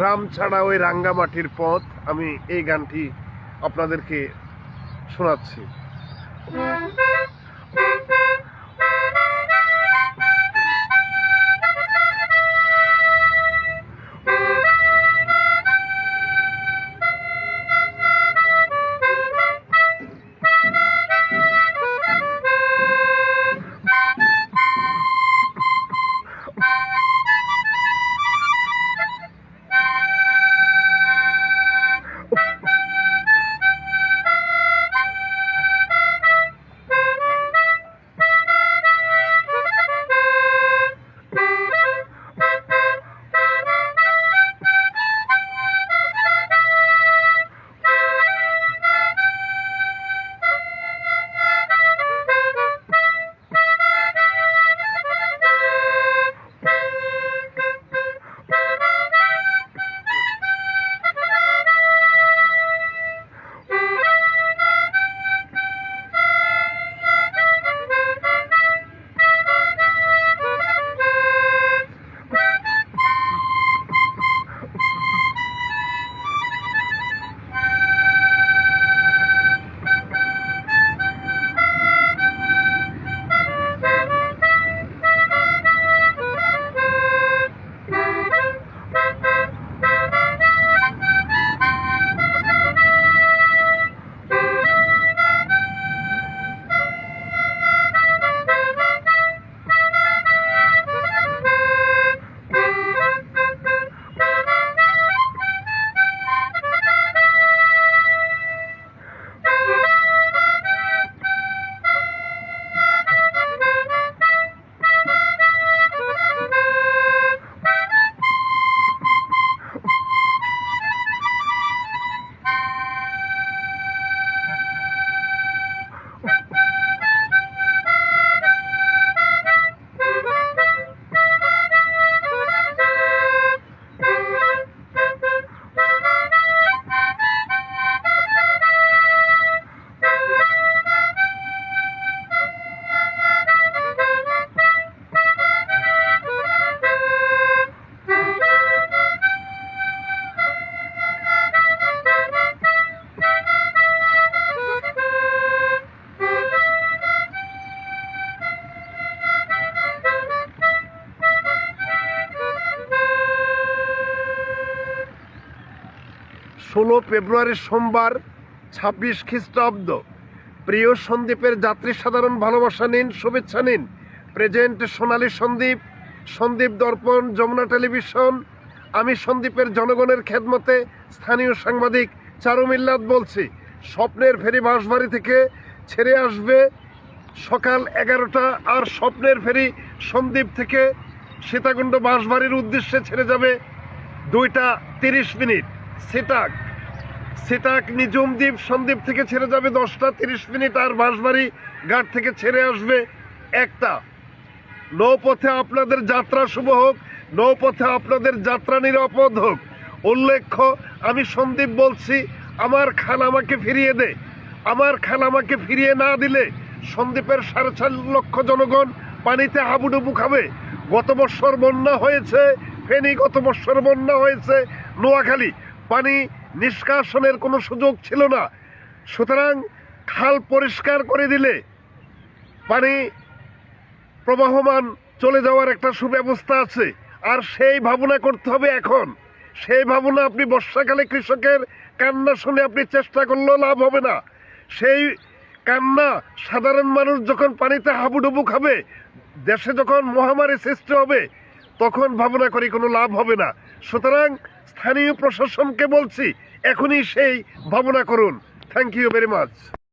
গ্রাম ছাড়া ওই রাঙ্গামাটির পথ আমি এই গানটি আপনাদেরকে শোনাচ্ছি। ষোলো ফেব্রুয়ারি সোমবার ছাব্বিশ খ্রিস্টাব্দ। প্রিয় সন্দীপের যাত্রী সাধারণ ভালোবাসা নিন, শুভেচ্ছা নিন। প্রেজেন্ট সোনালী সন্দীপ সন্দীপ দর্পণ, যমুনা টেলিভিশন। আমি সন্দীপের জনগণের খেদমতে স্থানীয় সাংবাদিক চারু মিল্লাত বলছি, স্বপ্নের ফেরি বাঁশবাড়ি থেকে ছেড়ে আসবে সকাল এগারোটা আর স্বপ্নের ফেরি সন্দ্বীপ থেকে সীতাকুণ্ড বাঁশবাড়ির উদ্দেশ্যে ছেড়ে যাবে দুইটা তিরিশ মিনিট। সিটাক। সিটাক নিজুমদ্বীপ সন্দ্বীপ থেকে ছেড়ে যাবে দশটা তিরিশ মিনিট, আর বাঁশবাড়ি ঘাট থেকে ছেড়ে আসবে একটা। নৌপথে আপনাদের যাত্রা শুভ হোক, নৌপথে আপনাদের যাত্রা নিরাপদ হোক। উল্লেখ্য, আমি সন্দীপ বলছি, আমার খাল আমাকে ফিরিয়ে দে। আমার খাল আমাকে ফিরিয়ে না দিলে সন্দীপের সাড়ে চার লক্ষ জনগণ পানিতে হাবুডুবু খাবে। গত বছর বন্যা হয়েছে, ফেনী গত বছর বন্যা হয়েছে, নোয়াখালী। পানি নিষ্কাশনের কোনো সুযোগ ছিল না। সুতরাং খাল পরিষ্কার করে দিলে পানি প্রবাহমান চলে যাওয়ার একটা সুব্যবস্থা আছে। আর সেই ভাবনা করতে হবে এখন। সেই ভাবনা আপনি বর্ষাকালে কৃষকের কান্না শুনে আপনি চেষ্টা করলেও লাভ হবে না। সেই কান্না সাধারণ মানুষ যখন পানিতে হাবুডুবু খাবে, দেশে যখন মহামারী সৃষ্টি হবে, তখন ভাবনা করি কোনো লাভ হবে না। সুতরাং স্থানীয় প্রশাসনকে বলছি এখনই সেই ভাবনা করুন। Thank you very much